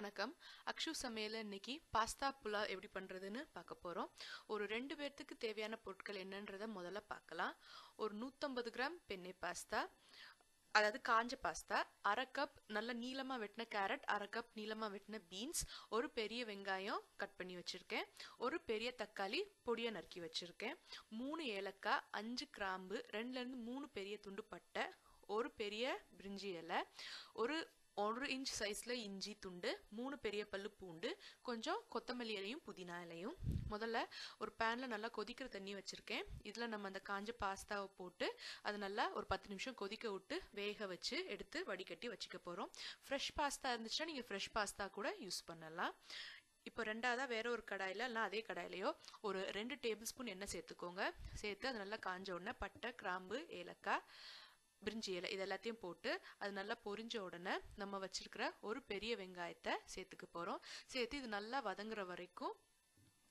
வணக்கம். அக்ஷு சமையல இன்னைக்கு பாஸ்தா புலாவ் எப்படி பண்ணுறதுன்னு பார்க்க போகிறோம் ஒரு ரெண்டு பேர்த்துக்கு தேவையான பொருட்கள் என்னன்றதை முதல்ல பார்க்கலாம். ஒரு நூற்றம்பது கிராம் பெண்ணை பாஸ்தா அதாவது காஞ்ச பாஸ்தா அரை கப் நல்ல நீளமாக வெட்டின கேரட் அரை கப் நீளமாக வெட்டின பீன்ஸ் ஒரு பெரிய வெங்காயம் கட் பண்ணி வச்சுருக்கேன். ஒரு பெரிய தக்காளி பொடியை நறுக்கி வச்சுருக்கேன். மூணு ஏலக்காய் அஞ்சு கிராம்பு ரெண்டுலேருந்து மூணு பெரிய துண்டு பட்டை ஒரு பெரிய பிரிஞ்சி இலை ஒரு ஒரு இன்ச் சைஸில் இஞ்சி துண்டு மூணு பெரிய பல்லு பூண்டு கொஞ்சம் கொத்தமல்லி இலையும் புதினா இலையும். முதல்ல ஒரு பேனில் நல்லா கொதிக்கிற தண்ணி வச்சுருக்கேன். இதில் நம்ம அந்த காஞ்ச பாஸ்தாவை போட்டு அது நல்லா ஒரு பத்து நிமிஷம் கொதிக்க விட்டு வேக வச்சு எடுத்து வடிகட்டி வச்சுக்க போகிறோம் ஃப்ரெஷ் பாஸ்தா இருந்துச்சுன்னா நீங்கள் ஃப்ரெஷ் பாஸ்தா கூட யூஸ் பண்ணலாம். இப்போ ரெண்டாவதாக வேற ஒரு கடாயில் இல்லை அதே கடாயிலையோ ஒரு ரெண்டு டேபிள் ஸ்பூன் எண்ணெய் சேர்த்துக்கோங்க. சேர்த்து அது நல்லா காஞ்ச உடனே பட்டை கிராம்பு ஏலக்காய் பிரிஞ்சி இலை இது எல்லாத்தையும் போட்டு அது நல்லா பொரிஞ்ச உடனே நம்ம வச்சிருக்கிற ஒரு பெரிய வெங்காயத்தை சேர்த்துக்க போகிறோம் சேர்த்து இது நல்லா வதங்குற வரைக்கும்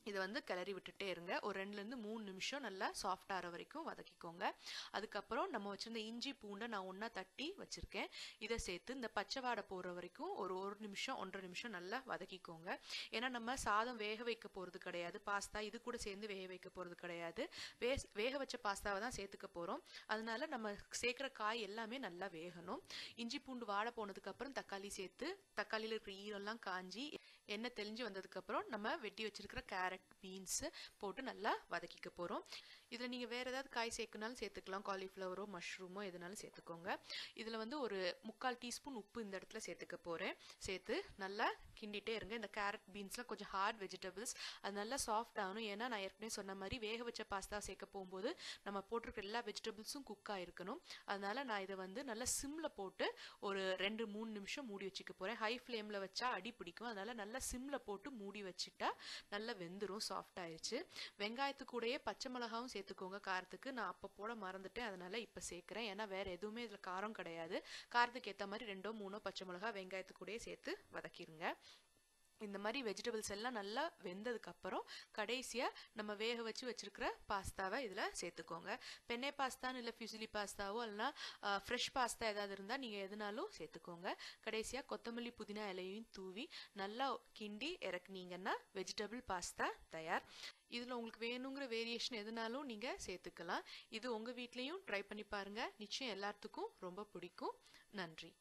இதை வந்து கிளறி விட்டுட்டே இருங்க. ஒரு ரெண்டுலேருந்து மூணு நிமிஷம் நல்லா சாஃப்ட் ஆகிற வரைக்கும் வதக்கிக்கோங்க. அதுக்கப்புறம் நம்ம வச்சுருந்த இஞ்சி பூண்டை நான் ஒன்றா தட்டி வச்சுருக்கேன். இதை சேர்த்து இந்த பச்சை வாடை போடுற வரைக்கும் ஒரு ஒரு நிமிஷம் ஒன்றரை நிமிஷம் நல்லா வதக்கிக்கோங்க. ஏன்னா நம்ம சாதம் வேக வைக்க போகிறது கிடையாது. பாஸ்தா இது கூட சேர்ந்து வேக வைக்க போகிறது கிடையாது. வே வேக வச்ச பாஸ்தாவை தான் சேர்த்துக்க போகிறோம் அதனால நம்ம சேர்க்குற காய் எல்லாமே நல்லா வேகணும். இஞ்சி பூண்டு வாடை போனதுக்கப்புறம் தக்காளி சேர்த்து தக்காளியில் இருக்கிற ஈரெல்லாம் காஞ்சி எண்ணெய் தெளிஞ்சு வந்ததுக்கப்புறம் நம்ம வெட்டி வச்சிருக்கிற கேரட் பீன்ஸு போட்டு நல்லா வதக்கிக்க போகிறோம் இதில் நீங்கள் வேறு ஏதாவது காய் சேர்க்கனாலும் சேர்த்துக்கலாம். காலிஃப்ளவரோ மஷ்ரூமோ எதுனாலும் சேர்த்துக்கோங்க. இதில் வந்து ஒரு முக்கால் டீஸ்பூன் உப்பு இந்த இடத்துல சேர்த்துக்க போகிறேன் சேர்த்து நல்லா கிண்டிகிட்டே இருங்க. இந்த கேரட் பீன்ஸ்லாம் கொஞ்சம் ஹார்ட் வெஜிடபிள்ஸ் அது நல்லா சாஃப்ட் ஆகணும். ஏன்னா நான் ஏற்கனவே சொன்ன மாதிரி வேக வச்ச பாஸ்தா சேர்க்க போகும்போது நம்ம போட்டிருக்க எல்லா வெஜிடபிள்ஸும் குக் ஆகிருக்கணும் அதனால நான் இதை வந்து நல்லா சிம்மில் போட்டு ஒரு ரெண்டு மூணு நிமிஷம் மூடி வச்சுக்க போகிறேன் ஹை ஃப்ளேமில் வச்சா அடி பிடிக்கும். அதனால நல்லா சிம்மில் போட்டு மூடி வச்சுட்டா நல்லா வெந்துடும் சாஃப்ட் ஆயிடுச்சு வெங்காயத்து கூடயே பச்சை மிளகாவும் சேர்த்துக்கோங்க காரத்துக்கு. நான் அப்போ போட மறந்துட்டேன். அதனால இப்போ சேர்க்குறேன். ஏன்னா வேற எதுவுமே இதில் காரம் கிடையாது. காரத்துக்கு ஏற்ற மாதிரி ரெண்டோ மூணோ பச்சை மிளகா வெங்காயத்து கூடயே சேர்த்து வதக்கிடுங்க இந்த மாதிரி வெஜிடபிள்ஸ் எல்லாம் நல்லா வெந்ததுக்கப்புறம் கடைசியாக நம்ம வேக வச்சு வச்சுருக்கிற பாஸ்தாவை இதில் சேர்த்துக்கோங்க. பெண்ணை பாஸ்தான்னு இல்லை ஃபியூசிலி பாஸ்தாவோ இல்லைனா ஃப்ரெஷ் பாஸ்தா ஏதாவது இருந்தால் நீங்கள் எதுனாலும் சேர்த்துக்கோங்க. கடைசியாக கொத்தமல்லி புதினா இலையும் தூவி நல்லா கிண்டி இறக்குனீங்கன்னா வெஜிடபிள் பாஸ்தா தயார். இதில் உங்களுக்கு வேணுங்கிற வேரியேஷன் எதுனாலும் நீங்கள் சேர்த்துக்கலாம். இது உங்கள் வீட்லேயும் ட்ரை பண்ணி பாருங்கள் நிச்சயம் எல்லாத்துக்கும் ரொம்ப பிடிக்கும். நன்றி.